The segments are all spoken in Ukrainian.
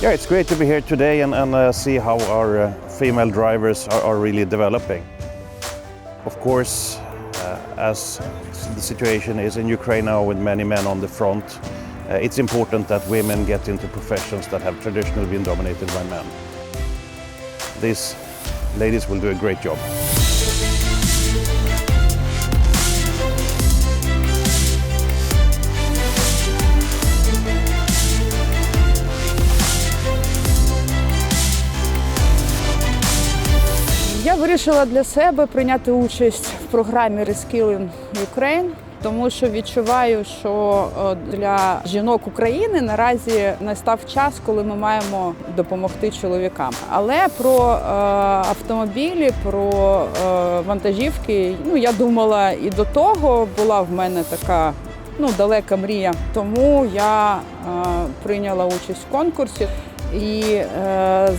Yeah, it's great to be here today and, and uh, see how our uh, female drivers are, are really developing. Of course, uh, as the situation is in Ukraine now with many men on the front, uh, it's important that women get into professions that have traditionally been dominated by men. These ladies will do a great job. Вирішила для себе прийняти участь в програмі Reskilling Ukraine, тому що відчуваю, що е, для жінок України наразі настав час, коли ми маємо допомогти чоловікам. Але про е, автомобілі, про е, вантажівки, ну я думала і до того була в мене така. Ну, далека мрія. Тому я е, прийняла участь в конкурсі. І е,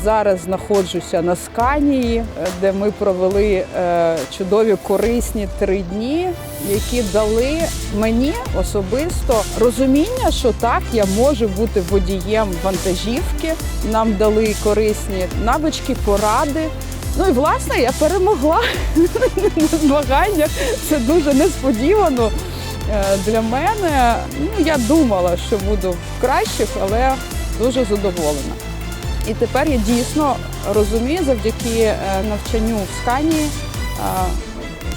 зараз знаходжуся на Сканії, де ми провели е, чудові корисні три дні, які дали мені особисто розуміння, що так я можу бути водієм вантажівки. Нам дали корисні навички, поради. Ну і власне я перемогла на змаганнях. Це дуже несподівано е, для мене. Ну я думала, що буду в кращих, але дуже задоволена. І тепер я дійсно розумію завдяки е, навчанню в Сканії, е,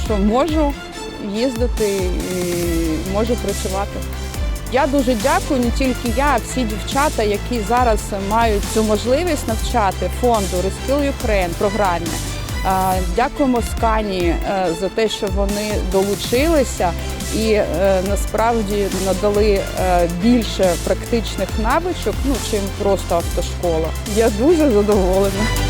що можу їздити і можу працювати. Я дуже дякую не тільки я, а всі дівчата, які зараз мають цю можливість навчати фонду Reskill Ukraine програмі. Е, Дякуємо Скані за те, що вони долучилися і е, насправді надали е, більше практичних навичок, ну чим просто автошкола. Я дуже задоволена.